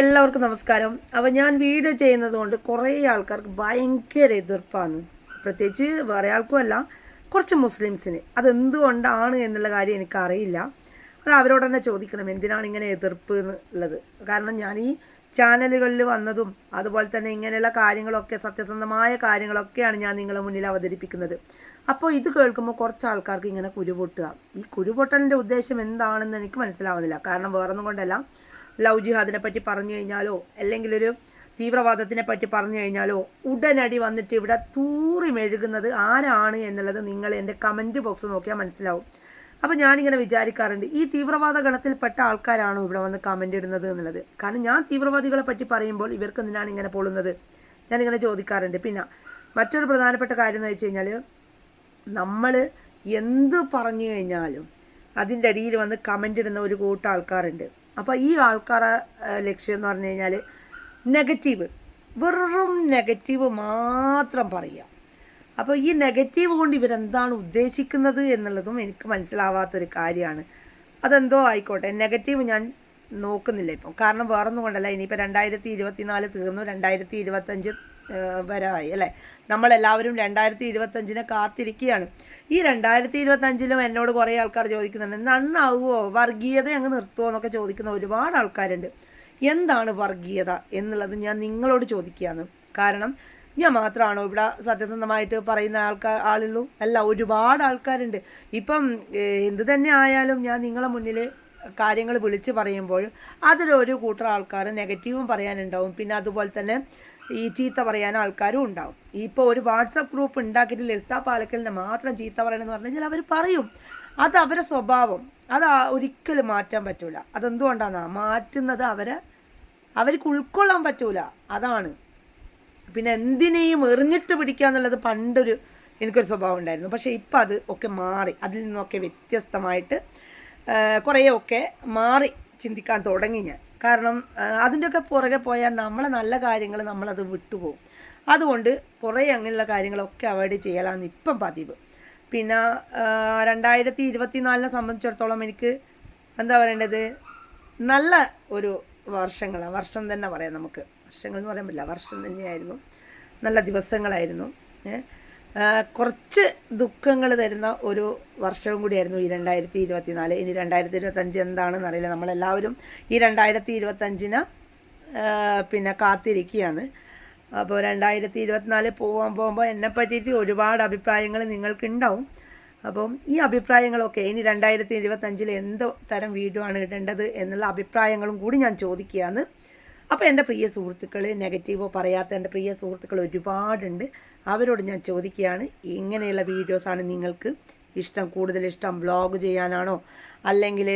എല്ലാവർക്കും നമസ്കാരം. അപ്പോൾ ഞാൻ വീഡിയോ ചെയ്യുന്നത് കൊണ്ട് കുറേ ആൾക്കാർക്ക് ഭയങ്കര എതിർപ്പാണ്. പ്രത്യേകിച്ച് വേറെ ആൾക്കുമല്ല കുറച്ച് മുസ്ലിംസിന്. അതെന്തുകൊണ്ടാണ് എന്നുള്ള കാര്യം എനിക്കറിയില്ല. അത് അവരോട് തന്നെ ചോദിക്കണം എന്തിനാണ് ഇങ്ങനെ എതിർപ്പ് എന്നുള്ളത്. കാരണം ഞാൻ ഈ ചാനലുകളിൽ വന്നതും അതുപോലെ തന്നെ ഇങ്ങനെയുള്ള കാര്യങ്ങളൊക്കെ സത്യസന്ധമായ കാര്യങ്ങളൊക്കെയാണ് ഞാൻ നിങ്ങളുടെ മുന്നിൽ അവതരിപ്പിക്കുന്നത്. അപ്പോൾ ഇത് കേൾക്കുമ്പോൾ കുറച്ച് ആൾക്കാർക്ക് ഇങ്ങനെ കുരുപൊട്ടുക. ഈ കുരുപൊട്ടലിന്റെ ഉദ്ദേശം എന്താണെന്ന് എനിക്ക് മനസ്സിലാവുന്നില്ല. കാരണം വേറൊന്നും കൊണ്ടല്ല. ലവ് ജിഹാദിനെ പറ്റി പറഞ്ഞു കഴിഞ്ഞാലോ അല്ലെങ്കിൽ ഒരു തീവ്രവാദത്തിനെ പറ്റി പറഞ്ഞു കഴിഞ്ഞാലോ ഉടനടി വന്നിട്ട് ഇവിടെ തൂറി മെഴുകുന്നത് ആരാണ് എന്നുള്ളത് നിങ്ങൾ എന്റെ കമന്റ് ബോക്സ് നോക്കിയാൽ മനസ്സിലാവും. അപ്പോൾ ഞാനിങ്ങനെ വിചാരിക്കാറുണ്ട് ഈ തീവ്രവാദ ഗണത്തിൽപ്പെട്ട ആൾക്കാരാണോ ഇവിടെ വന്ന് കമന്റ് ഇടുന്നത് എന്നുള്ളത്? കാരണം ഞാൻ തീവ്രവാദികളെ പറ്റി പറയുമ്പോൾ ഇവർക്ക് എന്തിനാണ് ഇങ്ങനെ പൊള്ളുന്നത്? ഞാനിങ്ങനെ ചോദിക്കാറുണ്ട്. പിന്നെ മറ്റൊരു പ്രധാനപ്പെട്ട കാര്യം എന്ന് വെച്ച് കഴിഞ്ഞാൽ നമ്മൾ എന്ത് പറഞ്ഞു കഴിഞ്ഞാലും അതിന്റെ അടിയിൽ വന്ന് കമന്റ് ഇടുന്ന ഒരു കൂട്ടം ആൾക്കാരുണ്ട്. അപ്പോൾ ഈ ആൾക്കാരെ ലക്ഷ്യം എന്ന് പറഞ്ഞു കഴിഞ്ഞാൽ നെഗറ്റീവ് വെറും നെഗറ്റീവ് മാത്രം പറയുക അപ്പോൾ ഈ നെഗറ്റീവ് കൊണ്ട് ഇവരെന്താണ് ഉദ്ദേശിക്കുന്നത് എന്നുള്ളതും എനിക്ക് മനസ്സിലാവാത്തൊരു കാര്യമാണ്. അതെന്തോ ആയിക്കോട്ടെ നെഗറ്റീവ് ഞാൻ നോക്കുന്നില്ല ഇപ്പം. കാരണം വേറൊന്നും കൊണ്ടല്ല ഇനിയിപ്പോൾ രണ്ടായിരത്തി ഇരുപത്തിനാല് തീർന്നു രണ്ടായിരത്തി ഇരുപത്തഞ്ച് വരെ ആയി അല്ലേ? നമ്മളെല്ലാവരും രണ്ടായിരത്തി ഇരുപത്തഞ്ചിനെ കാത്തിരിക്കുകയാണ്. ഈ രണ്ടായിരത്തി ഇരുപത്തഞ്ചിലും എന്നോട് കുറേ ആൾക്കാർ ചോദിക്കുന്നുണ്ട് നന്നാവുമോ വർഗീയത അങ്ങ് നിർത്തുമോ എന്നൊക്കെ ചോദിക്കുന്ന ഒരുപാട് ആൾക്കാരുണ്ട്. എന്താണ് വർഗീയത? എന്നുള്ളത് ഞാൻ നിങ്ങളോട് ചോദിക്കുകയാണ്. കാരണം ഞാൻ മാത്രമാണോ ഇവിടെ സത്യസന്ധമായിട്ട് പറയുന്ന ആൾക്കാർ ആളുള്ളൂ? അല്ല ഒരുപാട് ആൾക്കാരുണ്ട്. ഇപ്പം എന്ത് തന്നെ ആയാലും ഞാൻ നിങ്ങളെ മുന്നിൽ കാര്യങ്ങൾ വിളിച്ച് പറയുമ്പോൾ അതിലൊരു കൂട്ടർ ആൾക്കാർ നെഗറ്റീവും പറയാനുണ്ടാവും. പിന്നെ അതുപോലെ തന്നെ ഈ ചീത്ത പറയാൻ ആൾക്കാരും ഉണ്ടാവും. ഇപ്പോൾ ഒരു വാട്സപ്പ് ഗ്രൂപ്പ് ഉണ്ടാക്കിയിട്ട് ലിസ്താ പാലക്കലിനെ മാത്രം ചീത്ത പറയണമെന്ന് പറഞ്ഞു കഴിഞ്ഞാൽ അവർ പറയും. അത് അവരെ സ്വഭാവം. അത് ഒരിക്കലും മാറ്റാൻ പറ്റൂല. അതെന്തുകൊണ്ടാണെന്നാ മാറ്റുന്നത് അവരെ അവർക്ക് ഉൾക്കൊള്ളാൻ പറ്റൂല. അതാണ്. പിന്നെ എന്തിനേയും എറിഞ്ഞിട്ട് പിടിക്കുക എന്നുള്ളത് പണ്ടൊരു എനിക്കൊരു സ്വഭാവം ഉണ്ടായിരുന്നു. പക്ഷേ ഇപ്പം അത് ഒക്കെ മാറി. അതിൽ നിന്നൊക്കെ വ്യത്യസ്തമായിട്ട് കുറേയൊക്കെ മാറി ചിന്തിക്കാൻ തുടങ്ങി ഞാൻ. കാരണം അതിന്റെയൊക്കെ പുറകെ പോയാൽ നമ്മളെ നല്ല കാര്യങ്ങൾ നമ്മളത് വിട്ടുപോകും. അതുകൊണ്ട് കുറേ അങ്ങനെയുള്ള കാര്യങ്ങളൊക്കെ അവോയ്ഡ് ചെയ്യലാണ് ഇപ്പം പതിവ്. പിന്നെ രണ്ടായിരത്തി രണ്ടായിരത്തി ഇരുപത്തിനാലിനെ സംബന്ധിച്ചിടത്തോളം എനിക്ക് എന്താ പറയേണ്ടത്? നല്ല ഒരു വർഷങ്ങളാണ് വർഷം തന്നെ പറയാം നമുക്ക്. വർഷങ്ങൾ എന്ന് പറയാൻ പറ്റില്ല വർഷം തന്നെയായിരുന്നു. നല്ല ദിവസങ്ങളായിരുന്നു. ഏ. കുറച്ച് ദുഃഖങ്ങൾ തരുന്ന ഒരു വർഷവും കൂടിയായിരുന്നു ഈ രണ്ടായിരത്തി ഇരുപത്തിനാല് ഇനി രണ്ടായിരത്തി ഇരുപത്തഞ്ച് എന്താണെന്ന് അറിയില്ല. നമ്മളെല്ലാവരും ഈ രണ്ടായിരത്തി ഇരുപത്തഞ്ചിന് പിന്നെ കാത്തിരിക്കുകയാണ്. അപ്പോൾ രണ്ടായിരത്തി ഇരുപത്തിനാല് പോകാൻ പോകുമ്പോൾ എന്നെ പറ്റിയിട്ട് ഒരുപാട് അഭിപ്രായങ്ങൾ നിങ്ങൾക്കുണ്ടാവും. അപ്പം ഈ അഭിപ്രായങ്ങളൊക്കെ ഇനി രണ്ടായിരത്തി ഇരുപത്തഞ്ചിൽ എന്തോ തരം വീഡിയോ ആണ് ഇടേണ്ടത് എന്നുള്ള അഭിപ്രായങ്ങളും കൂടി ഞാൻ ചോദിക്കുകയാണ്. അപ്പോൾ എന്റെ പ്രിയ സുഹൃത്തുക്കൾ നെഗറ്റീവോ പറയാത്ത എന്റെ പ്രിയ സുഹൃത്തുക്കൾ ഒരുപാടുണ്ട്. അവരോട് ഞാൻ ചോദിക്കുകയാണ് ഇങ്ങനെയുള്ള വീഡിയോസാണ് നിങ്ങൾക്ക് ഇഷ്ടം കൂടുതൽ ഇഷ്ടം വ്ളോഗ് ചെയ്യാനാണോ? അല്ലെങ്കിൽ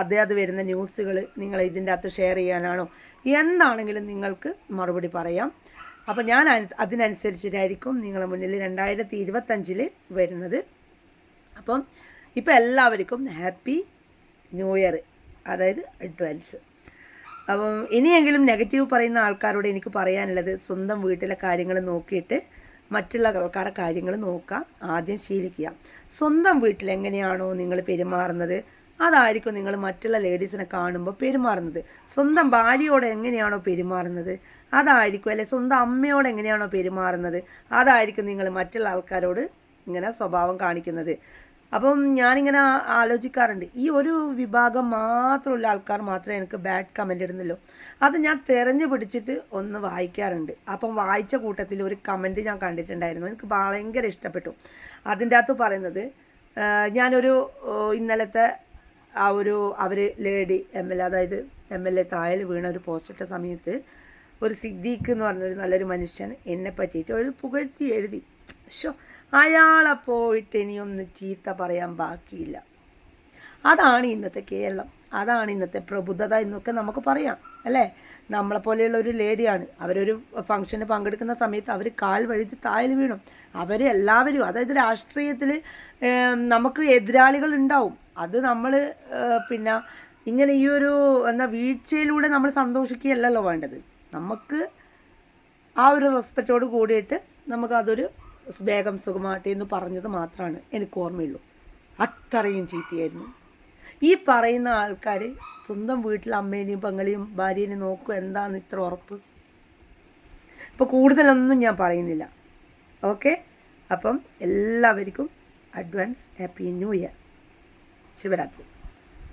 അതേ അത് വരുന്ന ന്യൂസുകൾ നിങ്ങൾ ഇതിന്റെ അകത്ത് ഷെയർ ചെയ്യാനാണോ? എന്താണെങ്കിലും നിങ്ങൾക്ക് മറുപടി പറയാം. അപ്പോൾ ഞാൻ അതിനനുസരിച്ചിട്ടായിരിക്കും നിങ്ങളുടെ മുന്നിൽ രണ്ടായിരത്തി ഇരുപത്തഞ്ചിൽ വരുന്നത്. അപ്പം ഇപ്പം എല്ലാവർക്കും ഹാപ്പി ന്യൂ ഇയർ അതായത് അഡ്വാൻസ്. അപ്പം ഇനിയെങ്കിലും നെഗറ്റീവ് പറയുന്ന ആൾക്കാരോട് എനിക്ക് പറയാനുള്ളത് സ്വന്തം വീട്ടിലെ കാര്യങ്ങൾ നോക്കിയിട്ട് മറ്റുള്ള ആൾക്കാരുടെ കാര്യങ്ങൾ നോക്കാം ആദ്യം ശീലിക്കുക. സ്വന്തം വീട്ടിൽ എങ്ങനെയാണോ നിങ്ങൾ പെരുമാറുന്നത്? അതായിരിക്കും നിങ്ങൾ മറ്റുള്ള ലേഡീസിനെ കാണുമ്പോൾ പെരുമാറുന്നത്. സ്വന്തം ഭാര്യയോട് എങ്ങനെയാണോ പെരുമാറുന്നത്? അതായിരിക്കും അല്ലെ സ്വന്തം അമ്മയോട് എങ്ങനെയാണോ പെരുമാറുന്നത്? അതായിരിക്കും നിങ്ങൾ മറ്റുള്ള ആൾക്കാരോട് ഇങ്ങനെ സ്വഭാവം കാണിക്കുന്നത്. അപ്പം ഞാനിങ്ങനെ ആലോചിക്കാറുണ്ട്. ഈ ഒരു വിഭാഗം മാത്രമുള്ള ആൾക്കാർ മാത്രമേ എനിക്ക് ബാഡ് കമന്റ് ഇടുന്നല്ലോ അത് ഞാൻ തിരഞ്ഞു പിടിച്ചിട്ട് ഒന്ന് വായിക്കാറുണ്ട്. അപ്പം വായിച്ച കൂട്ടത്തിൽ ഒരു കമന്റ് ഞാൻ കണ്ടിട്ടുണ്ടായിരുന്നു. എനിക്ക് ഭയങ്കര ഇഷ്ടപ്പെട്ടു. അതിന്റെ അകത്ത് പറയുന്നത് ഞാനൊരു ഇന്നലത്തെ ആ ഒരു അവർ ലേഡി എം എൽ എ അതായത് എം എൽ എ തായൽ വീണ ഒരു പോസ്റ്റ് ഇട്ട സമയത്ത് ഒരു സിദ്ദീഖ് എന്ന് പറഞ്ഞൊരു നല്ലൊരു മനുഷ്യൻ എന്നെ പറ്റിയിട്ട് ഒരു പുകഴ്ത്തി എഴുതി. ഷോ അയാളെ പോയിട്ട് ഇനിയൊന്ന് ചീത്ത പറയാൻ ബാക്കിയില്ല. അതാണ് ഇന്നത്തെ കേരളം. അതാണ് ഇന്നത്തെ പ്രബുദ്ധത എന്നൊക്കെ നമുക്ക് പറയാം അല്ലേ? നമ്മളെ പോലെയുള്ള ഒരു ലേഡിയാണ്. അവരൊരു ഫംഗ്ഷന് പങ്കെടുക്കുന്ന സമയത്ത് അവർ കാൽ വഴിച്ച് തായൽ വീണു. അവർ എല്ലാവരും അതായത് രാഷ്ട്രീയത്തിൽ നമുക്ക് എതിരാളികൾ ഉണ്ടാവും. അത് നമ്മൾ പിന്നെ ഇങ്ങനെ ഈ ഒരു എന്താ വീഴ്ചയിലൂടെ നമ്മൾ സന്തോഷിക്കുകയല്ലല്ലോ വേണ്ടത്. നമുക്ക് ആ ഒരു റെസ്പെക്റ്റോട് കൂടിയിട്ട് നമുക്കതൊരു വേഗം സുഖമാട്ടെ എന്ന് പറഞ്ഞത് മാത്രമാണ് എനിക്ക് ഓർമ്മയുള്ളൂ. അത്രയും ചീത്തയായിരുന്നു. ഈ പറയുന്ന ആൾക്കാർ സ്വന്തം വീട്ടിൽ അമ്മേനെയും പെങ്ങളെയും ഭാര്യേനെയും നോക്കും എന്താണെന്ന് ഇത്ര ഉറപ്പ്? ഇപ്പോൾ കൂടുതലൊന്നും ഞാൻ പറയുന്നില്ല. ഓക്കെ? അപ്പം എല്ലാവർക്കും advance happy new year. Shivaratri.